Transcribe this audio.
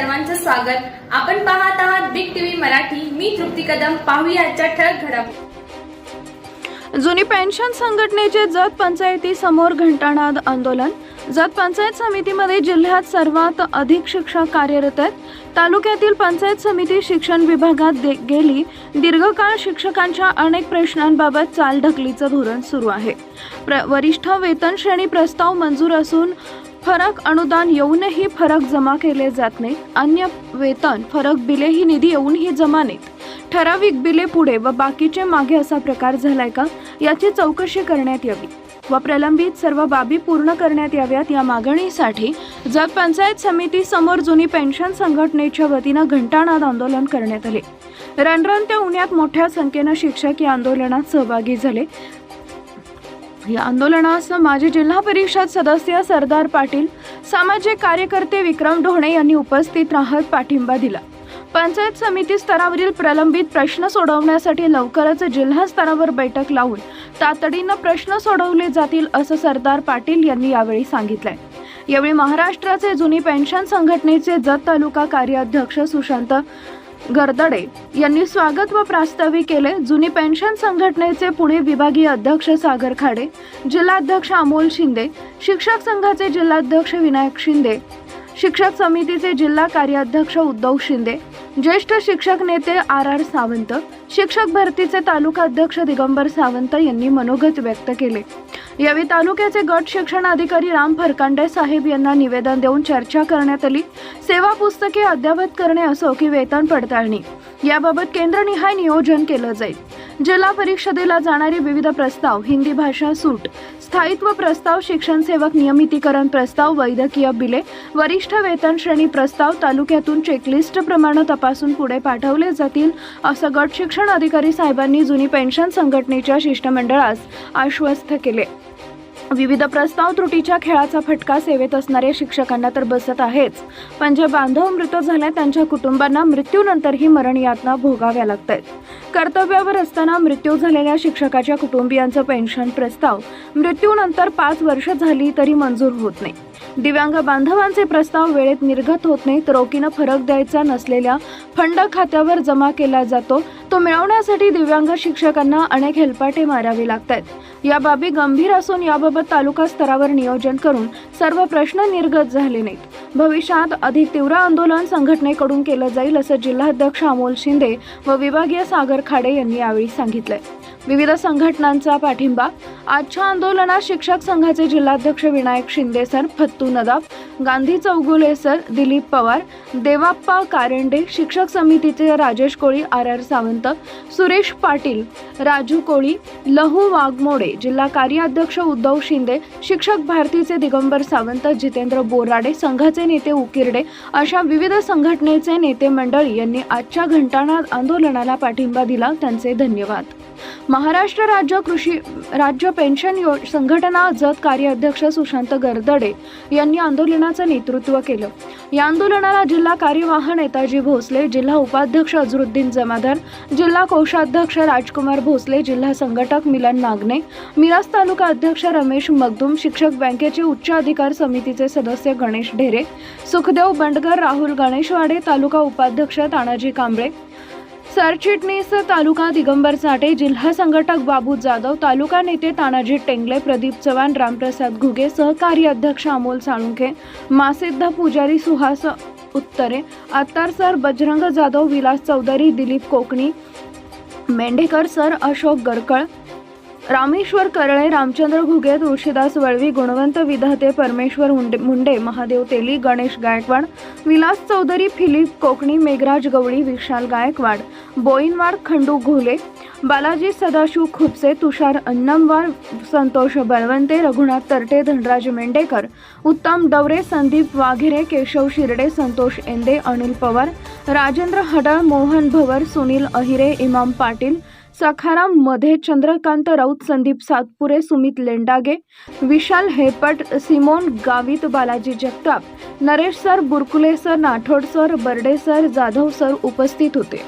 सर्वांचं स्वागत. आपण पाहत आहात बिग टीव्ही मराठी. मी तृप्ती कदम. पाहूया ठळक घडामोडी. जुनी पेन्शन संघटनेचे जत पंचायती समोर घंटानाद आंदोलन. जत पंचायत समितीमध्ये जिल्ह्यात सर्वात अधिक शिक्षक कार्यरत आहेत. तालुक्यातील पंचायत समिती शिक्षण विभागात दे- गेली. दीर्घकाळ शिक्षकांच्या अनेक प्रश्नांबाबत चालढकलीचं धोरण सुरू आहे. प्र वरिष्ठ वेतन श्रेणी प्रस्ताव मंजूर असून फरक अनुदान येऊनही फरक जमा केले जात नाहीत. अन्य वेतन फरक बिले ही निधी येऊनही जमा नाहीत. ठराविक बिले पुढे व बाकीचे मागे असा प्रकार झालाय का याची चौकशी करण्यात यावी व प्रलंबित सर्व बाबी पूर्ण करण्यात याव्यात या मागणीसाठी जत पंचायत समिती समोर जुनी पेन्शन संघटनेच्या वतीनं घंटानाद आंदोलन करण्यात आले. रणरणत्या उन्हात मोठ्या संख्येनं शिक्षक या आंदोलनात सहभागी झाले. या आंदोलनास माजी जिल्हा परिषद सदस्य सरदार पाटील सामाजिक कार्यकर्ते विक्रम ढोणे यांनी उपस्थित राहत पाठिंबा दिला. पंचायत समिती स्तरावरील प्रलंबित प्रश्न सोडवण्यासाठी लवकरच जिल्हा स्तरावर बैठक लावून तातडीनं प्रश्न सोडवले जातील असं सरदार पाटील यांनी यावेळी सांगितलंय. यावेळी महाराष्ट्राचे जुनी पेन्शन संघटनेचे जत तालुका कार्याध्यक्ष सुशांत गर्दडे यांनी स्वागत व प्रास्ताविक केले जुनी पेन्शन संघटनेचे पुणे विभागीय अध्यक्ष सागर खाडे जिल्हाध्यक्ष अमोल शिंदे शिक्षक संघाचे जिल्हाध्यक्ष विनायक शिंदे शिक्षक समितीचे जिल्हा कार्याध्यक्ष उद्धव शिंदे ज्येष्ठ शिक्षक नेते आर आर सावंत शिक्षक भरतीचे तालुका अध्यक्ष दिगंबर सावंत यांनी मनोगत व्यक्त केले. यावेळी तालुक्याचे गट शिक्षण अधिकारी राम फरकांडे साहेब यांना निवेदन देऊन चर्चा करण्यात आली. सेवा पुस्तके अद्यावत करणे असो की वेतन पडताळणी. याबाबत केंद्रनिहाय नियोजन केलं जाईल. जिल्हा परिषदेला जाणारे विविध प्रस्ताव हिंदी भाषा सूट स्थायित्व प्रस्ताव शिक्षण सेवक नियमितीकरण प्रस्ताव वैद्यकीय बिले वरिष्ठ वेतन श्रेणी प्रस्ताव तालुक्यातून चेकलिस्ट प्रमाणे तपासून पुढे पाठवले जातील असं गट शिक्षण अधिकारी साहेबांनी जुनी पेन्शन संघटनेच्या शिष्टमंडळास आश्वस्त केले. विविध प्रस्ताव त्रुटीच्या खेळाचा फटका सेवेत असणाऱ्या शिक्षकांना तर बसत आहेच. पण जे बांधव मृत झाले त्यांच्या कुटुंबांना मृत्यूनंतरही मरण यातना भोगाव्या लागत आहेत कर्तव्यावर असताना मृत्यू झालेल्या शिक्षकाच्या कुटुंबियांचं पेन्शन प्रस्ताव मृत्यूनंतर पाच वर्ष झाली तरी मंजूर होत नाही. दिव्यांग बांधवांचे प्रस्ताव वेळेत निर्गत होत नाहीत. रोखीनं फरक द्यायचा नसलेल्या फंड खात्यावर जमा केला जातो. तो मिळवण्यासाठी दिव्यांग शिक्षकांना अनेक हेलपाटे मारावे लागत आहेत या बाबी गंभीर असून याबाबत तालुका स्तरावर नियोजन करून सर्व प्रश्न निर्गत झाले नाहीत. भविष्यात अधिक तीव्र आंदोलन संघटनेकडून केलं जाईल असं जिल्हाध्यक्ष अमोल शिंदे व विभागीय सागर खाडे यांनी यावेळी सांगितलंय. विविध संघटनांचा पाठिंबा. आजच्या आंदोलनात शिक्षक संघाचे जिल्हाध्यक्ष विनायक शिंदे सर फत्तू नदाफ. गांधी चौगुले सर दिलीप पवार. देवाप्पा कारंडे शिक्षक समितीचे राजेश कोळी आर आर सावंत. सुरेश पाटील राजू कोळी. लहू वाघमोडे जिल्हा कार्याध्यक्ष उद्धव शिंदे. शिक्षक भारतीचे दिगंबर सावंत जितेंद्र बोराडे संघाचे नेते उकिरडे. अशा विविध संघटनेचे नेते मंडळी यांनी आजच्या घंटानाद आंदोलनाला पाठिंबा दिला. त्यांचे धन्यवाद. महाराष्ट्र राज्य कृषी राज्य पेन्शन यो संघटना जत कार्याध्यक्ष सुशांत गर्दडे यांनी आंदोलनाचं नेतृत्व केलं. या आंदोलनाला जिल्हा कार्यवाह नेताजी भोसले जिल्हा उपाध्यक्ष अजरुद्दीन जमादार जिल्हा कोषाध्यक्ष राजकुमार भोसले जिल्हा संघटक मिलन नागने मिराज तालुका अध्यक्ष रमेश मगदूम शिक्षक बँकेचे उच्च अधिकार समितीचे सदस्य गणेश ढेरे सुखदेव बंडगर राहुल गणेशवाडे तालुका उपाध्यक्ष तानाजी कांबळे सरचिटणीस तालुका दिगंबर साठे जिल्हा संघटक बाबू जाधव तालुका नेते तानाजी टेंगले प्रदीप चव्हाण रामप्रसाद घुगे सहकारी अध्यक्ष Amol Salunkhe मासिद्ध Pujari Suhas Uttare Attar sir Bajrang Jadhav Vilas Chaudhari Dilip Kokani Mendhekar sir Ashok Garkal Rameshwar Karale Ramchandra Ghuge Tulshidas Valvi Gunwant Vidhate Parmeshwar Munde Munde Mahadev Teli Ganesh Gaikwad Vilas Chaudhari Philip Kokani Meghraj Gawali Vishal Gaikwad Boinwad Khandu Ghole Balaji Sadashiv खुपसे तुषार अन्नमवार Santosh बळवंते Raghunath Tarte Dhanraj Mendhekar Uttam Daware Sandeep Waghere Keshav Shirde Santosh Ende Anil Pawar Rajendra Hadal Mohan Bhawar Sunil Ahire Imam Patil सखाराममध्ये Chandrakant Raut Sandeep Satpure Sumit Lendage Vishal Hepat Simon Gavit Balaji Jagtap Naresh sir Burkule sir Nathod sir Barde sir Jadhav sir उपस्थित होते.